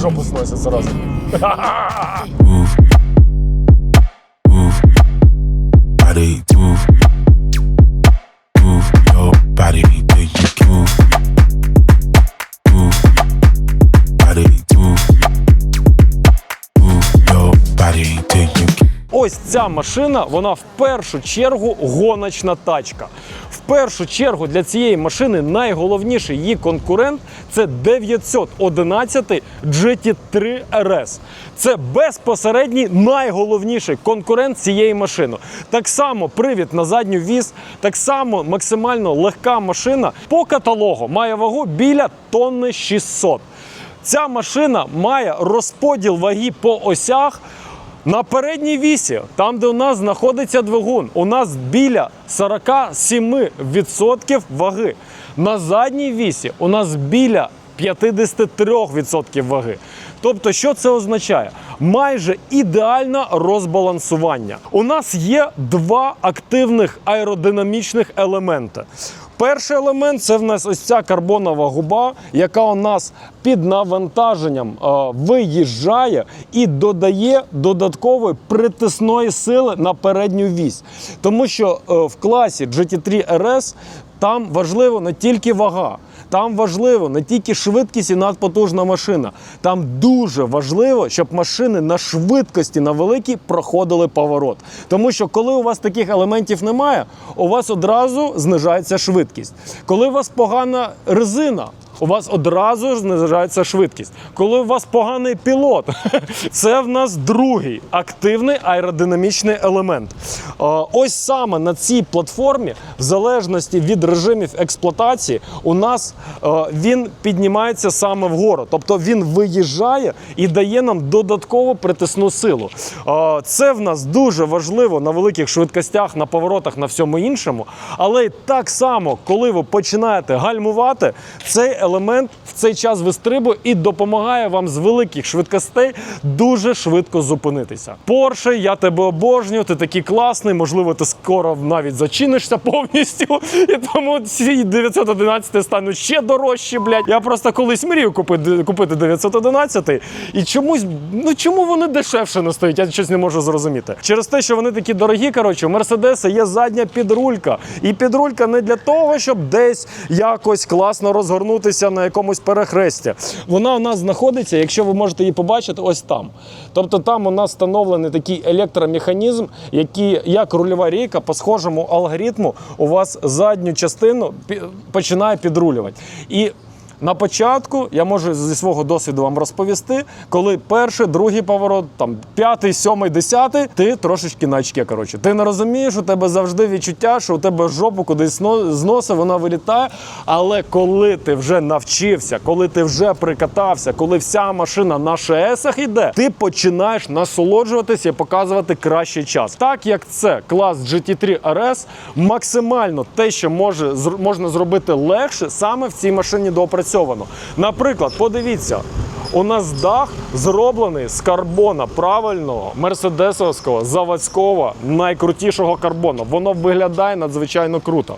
жопу body till you Ось ця машина, вона в першу чергу гоночна тачка. Першу чергу для цієї машини найголовніший її конкурент це 911 GT3 RS. Це безпосередній найголовніший конкурент цієї машини. Так само привід на задню віз, так само максимально легка машина по каталогу має вагу біля тонни 600. Ця машина має розподіл ваги по осях. На передній вісі, там, де у нас знаходиться двигун, у нас біля 47% ваги. На задній вісі у нас біля 53% ваги. Тобто, що це означає? Майже ідеальне розбалансування. У нас є два активних аеродинамічних елементи. Перший елемент це в нас ось ця карбонова губа, яка у нас під навантаженням е, виїжджає і додає додаткової притисної сили на передню вісь. Тому що е, в класі GT3 RS там важливо не тільки вага. Там важливо не тільки швидкість і надпотужна машина. Там дуже важливо, щоб машини на швидкості на великій проходили поворот. Тому що коли у вас таких елементів немає, у вас одразу знижається швидкість. Коли у вас погана резина. У вас одразу ж знижається швидкість. Коли у вас поганий пілот, це в нас другий активний аеродинамічний елемент. Ось саме на цій платформі, в залежності від режимів експлуатації, у нас він піднімається саме вгору. Тобто він виїжджає і дає нам додаткову притисну силу. Це в нас дуже важливо на великих швидкостях, на поворотах, на всьому іншому. Але так само, коли ви починаєте гальмувати, цей елемент в цей час вистрибує і допомагає вам з великих швидкостей дуже швидко зупинитися. Порше, я тебе обожнюю, ти такий класний. Можливо, ти скоро навіть зачинишся повністю. І тому ці 911 стануть ще дорожчі, блядь. Я просто колись мрію купити, купити 911 і чомусь, ну чому вони дешевше не стоять? Я щось не можу зрозуміти. Через те, що вони такі дорогі, коротше, у Мерседеса є задня підрулька. І підрулька не для того, щоб десь якось класно розгорнутися на якомусь перехресті. Вона у нас знаходиться, якщо ви можете її побачити, ось там. Тобто там у нас встановлений такий електромеханізм, який, як рульова рейка, по схожому алгоритму у вас задню частину починає підрулювати. І на початку я можу зі свого досвіду вам розповісти, коли перший, другий поворот, там п'ятий, сьомий, десятий, ти трошечки на очки, коротше. Ти не розумієш, у тебе завжди відчуття, що у тебе жопу кудись сно- зносить, вона вилітає. Але коли ти вже навчився, коли ти вже прикатався, коли вся машина на ШСах йде, ти починаєш насолоджуватися і показувати кращий час. Так як це клас GT3 RS, максимально те, що може можна зробити легше, саме в цій машині доопрацьовано. Наприклад, подивіться. У нас дах зроблений з карбона правильного мерседесовського заводського найкрутішого карбону. Воно виглядає надзвичайно круто.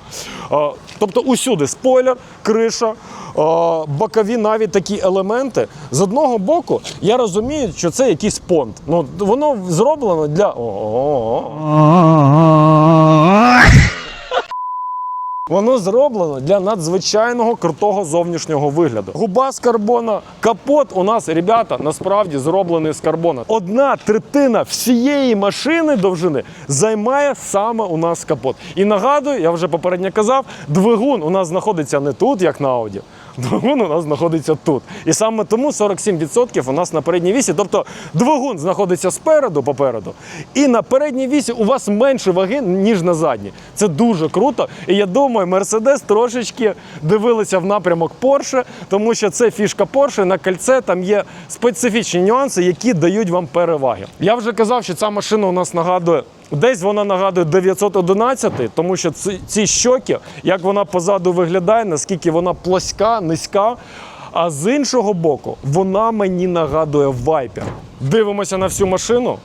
Е, Тобто усюди спойлер, криша, е, бокові навіть такі елементи. З одного боку, я розумію, що це якийсь понт. Ну, воно зроблено для. Воно зроблено для надзвичайного крутого зовнішнього вигляду. Губа з карбона, капот у нас, ребята, насправді зроблений з карбона. Одна третина всієї машини довжини займає саме у нас капот. І нагадую, я вже попередньо казав, двигун у нас знаходиться не тут, як на Audi. Двигун у нас знаходиться тут. І саме тому 47% у нас на передній вісі. Тобто двигун знаходиться спереду, попереду, і на передній вісі у вас менше ваги, ніж на задній. Це дуже круто. І я думаю, Мерседес трошечки дивилися в напрямок Porsche, тому що це фішка Porsche, на кольце там є специфічні нюанси, які дають вам переваги. Я вже казав, що ця машина у нас нагадує. Десь вона нагадує 911, тому що ці, щоки, як вона позаду виглядає, наскільки вона плоска, низька. А з іншого боку, вона мені нагадує Viper. Дивимося на всю машину.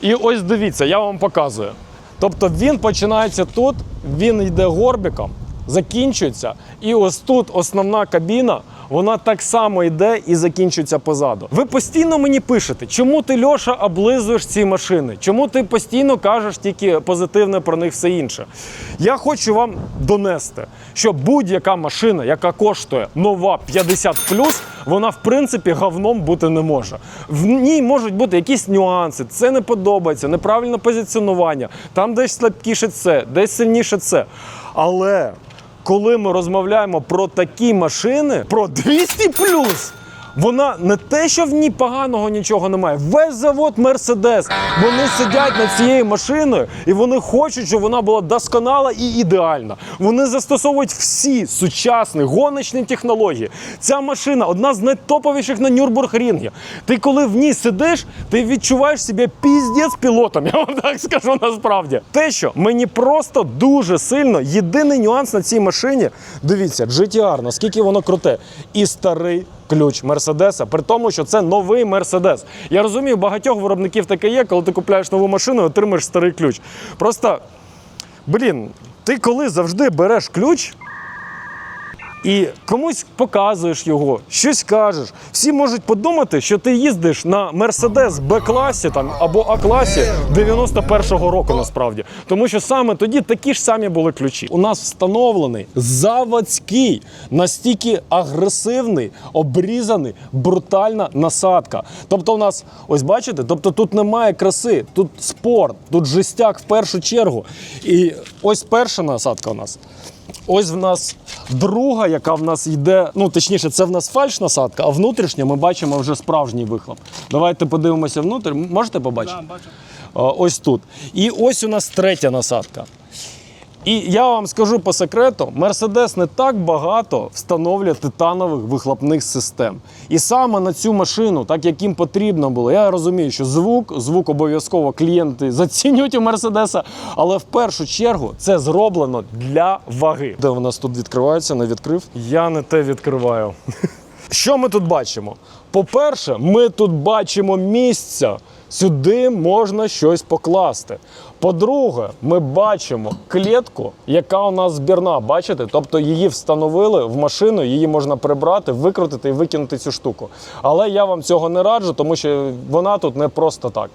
І ось дивіться, я вам показую. Тобто він починається тут, він йде горбиком, закінчується, і ось тут основна кабіна. Вона так само йде і закінчується позаду. Ви постійно мені пишете, чому ти Льоша облизуєш ці машини? Чому ти постійно кажеш тільки позитивне про них все інше? Я хочу вам донести, що будь-яка машина, яка коштує нова 50 вона в принципі говном бути не може. В ній можуть бути якісь нюанси. Це не подобається, неправильне позиціонування. Там десь слабкіше це, десь сильніше це. Але коли ми розмовляємо про такі машини, про 200 вона не те, що в ній поганого нічого немає. Весь завод Мерседес. Вони сидять над цією машиною і вони хочуть, щоб вона була досконала і ідеальна. Вони застосовують всі сучасні гоночні технології. Ця машина одна з найтоповіших на Нюрбургрінгі. Ти коли в ній сидиш, ти відчуваєш себе піздець пілотом. Я вам так скажу насправді. Те, що мені просто дуже сильно єдиний нюанс на цій машині. Дивіться, GTR, наскільки воно круте. І старий ключ Мерседеса, при тому, що це новий Мерседес. Я розумію, багатьох виробників таке є, коли ти купляєш нову машину, і отримаєш старий ключ. Просто, блін, ти коли завжди береш ключ. І комусь показуєш його, щось кажеш. Всі можуть подумати, що ти їздиш на Мерседес Б-класі там або А-класі 91-го року, насправді. Тому що саме тоді такі ж самі були ключі. У нас встановлений заводський, настільки агресивний, обрізаний, брутальна насадка. Тобто, у нас, ось бачите, тобто тут немає краси, тут спорт, тут жестяк в першу чергу. І ось перша насадка у нас. Ось в нас друга, яка в нас йде. Ну, точніше, це в нас фальш насадка, а внутрішня ми бачимо вже справжній вихлоп. Давайте подивимося внутрі. Можете побачити? А, Ось тут. І ось у нас третя насадка. І я вам скажу по секрету: Мерседес не так багато встановлює титанових вихлопних систем. І саме на цю машину, так як їм потрібно було, я розумію, що звук, звук обов'язково клієнти зацінюють у Мерседеса, але в першу чергу це зроблено для ваги. Де у нас тут відкривається, не відкрив? Я не те відкриваю. Що ми тут бачимо? По-перше, ми тут бачимо місця. Сюди можна щось покласти. По-друге, ми бачимо клітку, яка у нас збірна. Бачите? Тобто її встановили в машину, її можна прибрати, викрутити і викинути цю штуку. Але я вам цього не раджу, тому що вона тут не просто так.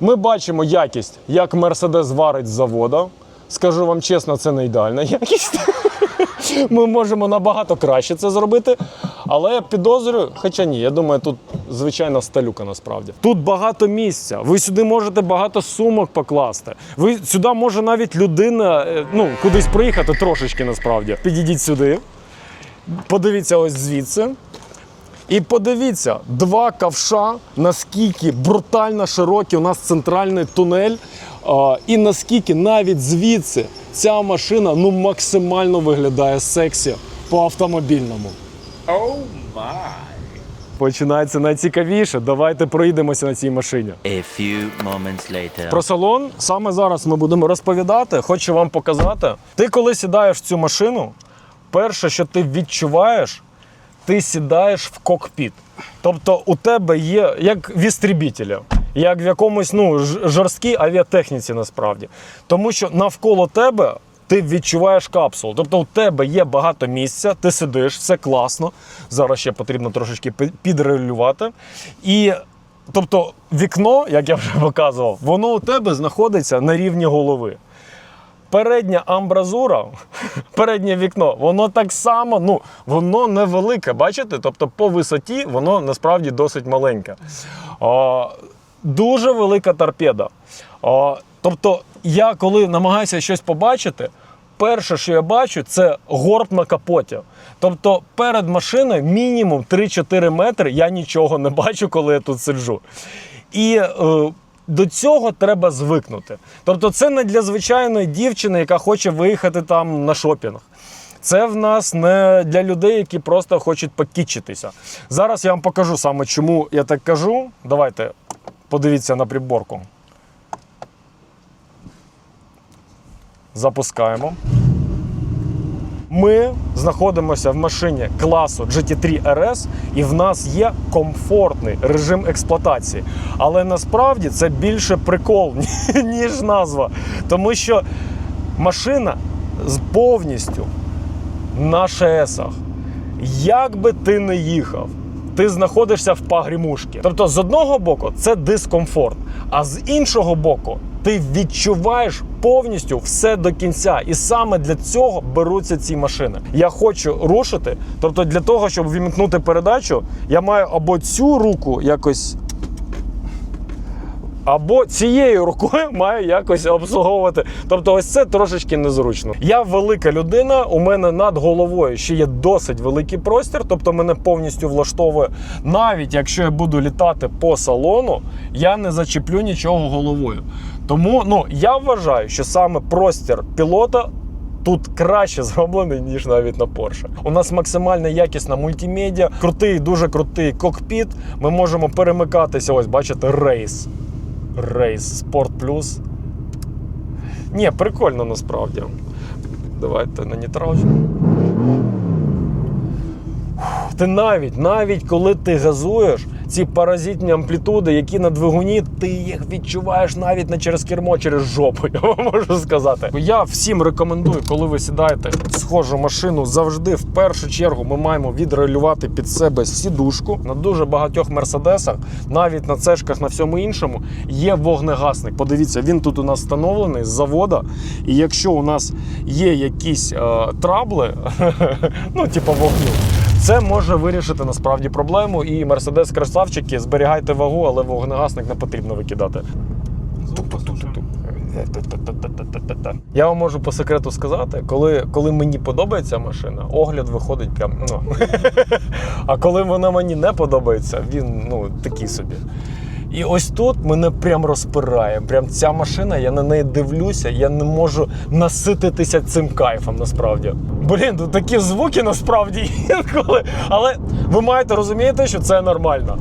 Ми бачимо якість, як Мерседес варить з завода. Скажу вам чесно, це не ідеальна якість. Ми можемо набагато краще це зробити. Але я підозрюю, хоча ні, я думаю, тут звичайна сталюка насправді. Тут багато місця. Ви сюди можете багато сумок покласти. Ви сюди може навіть людина е, ну, кудись приїхати трошечки насправді. Підійдіть сюди, подивіться ось звідси. І подивіться, два ковша, наскільки брутально широкий у нас центральний тунель, і наскільки навіть звідси ця машина ну, максимально виглядає сексі по автомобільному. Oh my. Починається найцікавіше. Давайте проїдемося на цій машині. A few moments later. Про салон саме зараз ми будемо розповідати. Хочу вам показати. Ти коли сідаєш в цю машину, перше, що ти відчуваєш, ти сідаєш в кокпіт. Тобто у тебе є як в істрібітеля, як в якомусь ну, жорсткій авіатехніці насправді. Тому що навколо тебе ти відчуваєш капсулу. Тобто у тебе є багато місця, ти сидиш, все класно. Зараз ще потрібно трошечки пі- підрегулювати. І тобто вікно, як я вже показував, воно у тебе знаходиться на рівні голови. Передня амбразура, переднє вікно, воно так само, ну, воно невелике, бачите? Тобто по висоті воно насправді досить маленьке. Дуже велика торпеда. О, тобто, я коли намагаюся щось побачити, перше, що я бачу, це горб на капоті. Тобто перед машиною мінімум 3-4 метри я нічого не бачу, коли я тут сиджу. І е, до цього треба звикнути. Тобто, це не для звичайної дівчини, яка хоче виїхати там на шопінг. Це в нас не для людей, які просто хочуть покічитися. Зараз я вам покажу саме, чому я так кажу. Давайте подивіться на приборку. Запускаємо. Ми знаходимося в машині класу GT3 RS, і в нас є комфортний режим експлуатації. Але насправді це більше прикол, ніж назва. Тому що машина повністю на ШСах, як би ти не їхав, ти знаходишся в пагрімушці. Тобто, з одного боку, це дискомфорт, а з іншого боку, ти відчуваєш повністю все до кінця. І саме для цього беруться ці машини. Я хочу рушити. Тобто, для того, щоб вімкнути передачу, я маю або цю руку якось або цією рукою маю якось обслуговувати. Тобто, ось це трошечки незручно. Я велика людина, у мене над головою ще є досить великий простір, тобто мене повністю влаштовує. Навіть якщо я буду літати по салону, я не зачеплю нічого головою. Тому ну я вважаю, що саме простір пілота. Тут краще зроблений, ніж навіть на Porsche. У нас максимально якісна мультимедіа, крутий, дуже крутий кокпіт. Ми можемо перемикатися. Ось, бачите, рейс. Рейс Sport Plus. Ні, прикольно насправді. Давайте на нітражі. Ти навіть, навіть коли ти газуєш, ці паразитні амплітуди, які на двигуні, ти їх відчуваєш навіть не через кермо, через жопу, я вам можу сказати. Я всім рекомендую, коли ви сідаєте в схожу машину, завжди в першу чергу ми маємо відрегулювати під себе сідушку. На дуже багатьох мерседесах, навіть на цешках, на всьому іншому, є вогнегасник. Подивіться, він тут у нас встановлений з завода. І якщо у нас є якісь е, трабли, ну типу вогню. Це може вирішити насправді проблему. І Мерседес красавчики, зберігайте вагу, але вогнегасник не потрібно викидати. Я вам можу по секрету сказати, коли, коли мені подобається машина, огляд виходить прям. Ну. А коли вона мені не подобається, він ну такий собі. І ось тут мене прям розпирає. Прям ця машина, я на неї дивлюся, я не можу насититися цим кайфом насправді. Блін, тут такі звуки насправді інколи. Але ви маєте розуміти, що це нормально.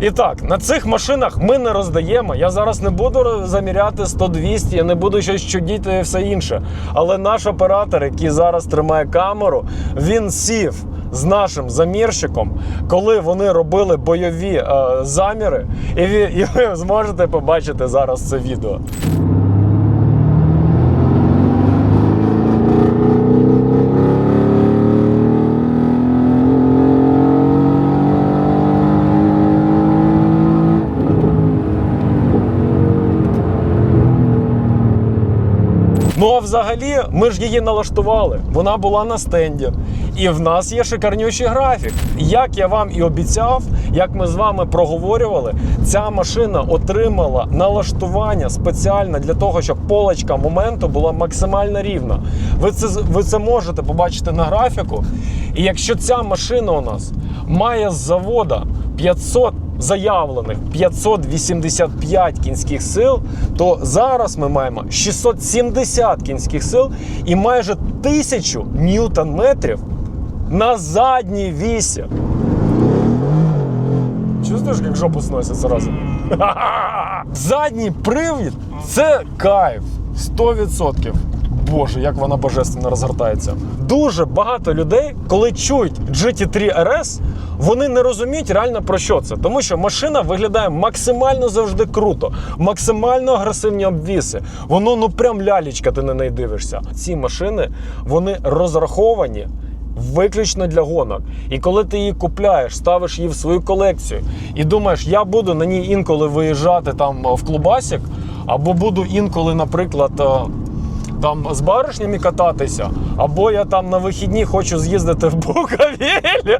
І так, на цих машинах ми не роздаємо. Я зараз не буду заміряти 100-200, я не буду щось чудіти і все інше. Але наш оператор, який зараз тримає камеру, він сів з нашим замірщиком, коли вони робили бойові е, заміри, і ви, і ви зможете побачити зараз це відео. Ну а взагалі, ми ж її налаштували. Вона була на стенді. І в нас є шикарнючий графік. Як я вам і обіцяв, як ми з вами проговорювали, ця машина отримала налаштування спеціально для того, щоб полочка моменту була максимально рівна. Ви це, ви це можете побачити на графіку. І якщо ця машина у нас має з завода 500 заявлених 585 кінських сил, то зараз ми маємо 670 кінських сил і майже 1000 ньютон-метрів на задній вісі. Чувствуєш, як жопу сносить зразу? Задній привід це кайф. 100%. Боже, як вона божественно розгортається. Дуже багато людей, коли чують GT3 RS, вони не розуміють реально про що це. Тому що машина виглядає максимально завжди круто, максимально агресивні обвіси. Воно ну прям лялечка, ти на неї дивишся. Ці машини вони розраховані. Виключно для гонок. І коли ти її купляєш, ставиш її в свою колекцію і думаєш, я буду на ній інколи виїжджати там в клубасик, або буду інколи, наприклад, е, там з баришнями кататися, або я там на вихідні хочу з'їздити в Буковель.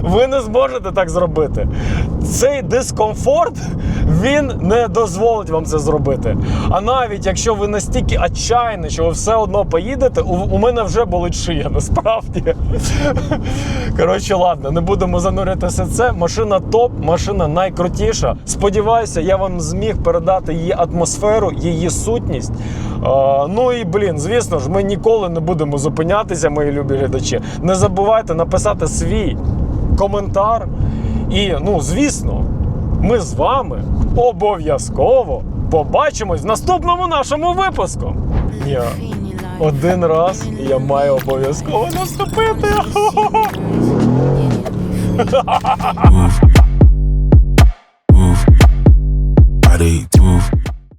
Ви не зможете так зробити. Цей дискомфорт він не дозволить вам це зробити. А навіть якщо ви настільки отчаяні, що ви все одно поїдете, у, у мене вже болить шия, насправді. Коротше, ладно, не будемо зануритися це. Машина топ, машина найкрутіша. Сподіваюся, я вам зміг передати її атмосферу, її сутність. А, ну і блін, звісно ж, ми ніколи не будемо зупинятися, мої любі глядачі. Не забувайте написати свій коментар. І, ну, звісно, ми з вами обов'язково побачимось в наступному нашому випуску. Я один раз я маю обов'язково наступити. To